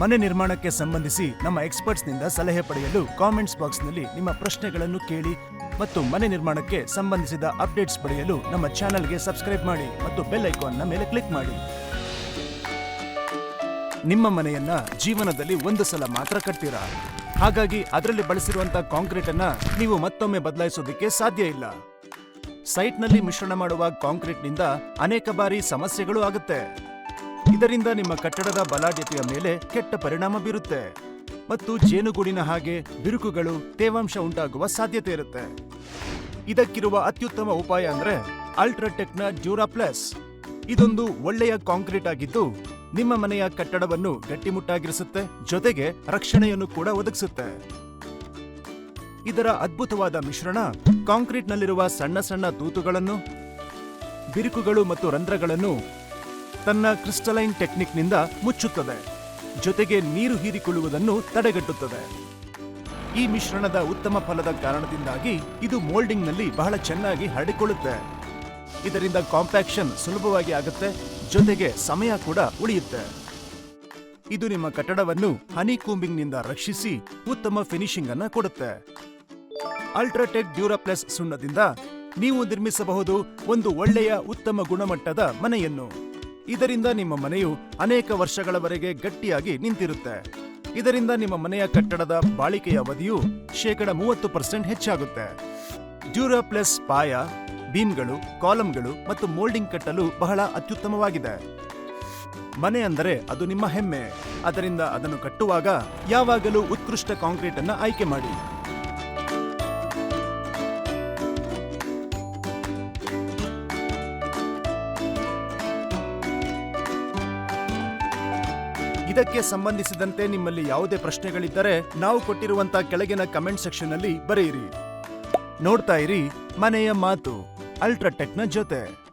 ಮನೆ ನಿರ್ಮಾಣಕ್ಕೆ ಸಂಬಂಧಿಸಿ ನಮ್ಮ ಎಕ್ಸ್ಪರ್ಟ್ಸ್ನಿಂದ ಸಲಹೆ ಪಡೆಯಲು ಕಾಮೆಂಟ್ಸ್ ಬಾಕ್ಸ್ನಲ್ಲಿ ನಿಮ್ಮ ಪ್ರಶ್ನೆಗಳನ್ನು ಕೇಳಿ ಮತ್ತು ಮನೆ ನಿರ್ಮಾಣಕ್ಕೆ ಸಂಬಂಧಿಸಿದ ಅಪ್ಡೇಟ್ಸ್ ಪಡೆಯಲು ನಮ್ಮ ಚಾನೆಲ್ಗೆ ಸಬ್ಸ್ಕ್ರೈಬ್ ಮಾಡಿ ಮತ್ತು ಬೆಲ್ ಐಕಾನ್ನ ಮೇಲೆ ಕ್ಲಿಕ್ ಮಾಡಿ. ನಿಮ್ಮ ಮನೆಯನ್ನ ಜೀವನದಲ್ಲಿ ಒಂದು ಸಲ ಮಾತ್ರ ಕಟ್ತೀರಾ? ಹಾಗಾಗಿ ಅದರಲ್ಲಿ ಬಳಸಿರುವಂತಹ ಕಾಂಕ್ರೀಟ್ ಅನ್ನ ನೀವು ಮತ್ತೊಮ್ಮೆ ಬದಲಾಯಿಸೋದಕ್ಕೆ ಸಾಧ್ಯ ಇಲ್ಲ. ಸೈಟ್ನಲ್ಲಿ ಮಿಶ್ರಣ ಮಾಡುವ ಕಾಂಕ್ರೀಟ್ನಿಂದ ಅನೇಕ ಬಾರಿ ಸಮಸ್ಯೆಗಳು ಆಗುತ್ತೆ. ಇದರಿಂದ ನಿಮ್ಮ ಕಟ್ಟಡದ ಬಲಾಢ್ಯತೆಯ ಮೇಲೆ ಕೆಟ್ಟ ಪರಿಣಾಮ ಬೀರುತ್ತೆ. ಮತ್ತು ಜೇನುಗೂಡಿನ ಹಾಗೆ ಬಿರುಕುಗಳು ತೇವಾಂಶ ಉಂಟಾಗುವ ಸಾಧ್ಯತೆ ಇರುತ್ತೆ. ಇದಕ್ಕಿರುವ ಅತ್ಯುತ್ತಮ ಉಪಾಯ ಅಂದ್ರೆ ಅಲ್ಟ್ರಾಟೆಕ್ನ ಡ್ಯೂರಾ ಪ್ಲಸ್. ಇದೊಂದು ಒಳ್ಳೆಯ ಕಾಂಕ್ರೀಟ್ ಆಗಿದ್ದು, ನಿಮ್ಮ ಮನೆಯ ಕಟ್ಟಡವನ್ನು ಗಟ್ಟಿಮುಟ್ಟಾಗಿರಿಸುತ್ತೆ, ಜೊತೆಗೆ ರಕ್ಷಣೆಯನ್ನು ಕೂಡ ಒದಗಿಸುತ್ತೆ. ಇದರ ಅದ್ಭುತವಾದ ಮಿಶ್ರಣ ಕಾಂಕ್ರೀಟ್ನಲ್ಲಿರುವ ಸಣ್ಣ ಸಣ್ಣ ತೂತುಗಳನ್ನು, ಬಿರುಕುಗಳು ಮತ್ತು ರಂಧ್ರಗಳನ್ನು ತನ್ನ ಕ್ರಿಸ್ಟಲೈನ್ ಟೆಕ್ನಿಕ್ನಿಂದ ಮುಚ್ಚುತ್ತದೆ. ಜೊತೆಗೆ ನೀರು ಹೀರಿಕೊಳ್ಳುವುದನ್ನು ತಡೆಗಟ್ಟುತ್ತದೆ. ಈ ಮಿಶ್ರಣದ ಉತ್ತಮ ಫಲದ ಕಾರಣದಿಂದಾಗಿ ಇದು ಮೋಲ್ಡಿಂಗ್ನಲ್ಲಿ ಬಹಳ ಚೆನ್ನಾಗಿ ಹರಡಿಕೊಳ್ಳುತ್ತೆ. ಇದರಿಂದ ಕಾಂಪ್ಯಾಕ್ಷನ್ ಸುಲಭವಾಗಿ ಆಗುತ್ತೆ, ಜೊತೆಗೆ ಸಮಯ ಕೂಡ ಉಳಿಯುತ್ತೆ. ಇದು ನಿಮ್ಮ ಕಟ್ಟಡವನ್ನು ಹನಿ ಕೂಂಬಿಂಗ್ನಿಂದ ರಕ್ಷಿಸಿ ಉತ್ತಮ ಫಿನಿಶಿಂಗ್ ಅನ್ನು ಕೊಡುತ್ತೆ. ಅಲ್ಟ್ರಾಟೆಕ್ ಡ್ಯೂರಾಪ್ಲಸ್ ಸುಣ್ಣದಿಂದ ನೀವು ನಿರ್ಮಿಸಬಹುದು ಒಂದು ಒಳ್ಳೆಯ ಉತ್ತಮ ಗುಣಮಟ್ಟದ ಮನೆಯನ್ನು. ಇದರಿಂದ ನಿಮ್ಮ ಮನೆಯು ಅನೇಕ ವರ್ಷಗಳವರೆಗೆ ಗಟ್ಟಿಯಾಗಿ ನಿಂತಿರುತ್ತೆ. ಇದರಿಂದ ನಿಮ್ಮ ಮನೆಯ ಕಟ್ಟಡದ ಬಾಳಿಕೆಯ ಅವಧಿಯು ಶೇಕಡ ಮೂವತ್ತು ಪರ್ಸೆಂಟ್ ಹೆಚ್ಚಾಗುತ್ತೆ. ಡ್ಯೂರಾಪ್ಲೆಸ್ ಪಾಯ ಬೀಮ್ಗಳು ಕಾಲಂಗಳು ಮತ್ತು ಮೋಲ್ಡಿಂಗ್ ಕಟ್ಟಲು ಬಹಳ ಅತ್ಯುತ್ತಮವಾಗಿದೆ. ಮನೆ ಅಂದರೆ ಅದು ನಿಮ್ಮ ಹೆಮ್ಮೆ. ಅದರಿಂದ ಅದನ್ನು ಕಟ್ಟುವಾಗ ಯಾವಾಗಲೂ ಉತ್ಕೃಷ್ಟ ಕಾಂಕ್ರೀಟ್ ಅನ್ನು ಆಯ್ಕೆ ಮಾಡಿ. ಇದಕ್ಕೆ ಸಂಬಂಧಿಸಿದಂತೆ ನಿಮ್ಮಲ್ಲಿ ಯಾವುದೇ ಪ್ರಶ್ನೆಗಳಿದ್ದರೆ ನಾವು ಕೊಟ್ಟಿರುವಂತ ಕೆಳಗಿನ ಕಮೆಂಟ್ ಸೆಕ್ಷನ್ ಅಲ್ಲಿ ಬರೆಯಿರಿ. ನೋಡ್ತಾ ಇರಿ ಮನೆಯ ಮಾತು, ಅಲ್ಟ್ರಾಟೆಕ್ನ ಜೊತೆ.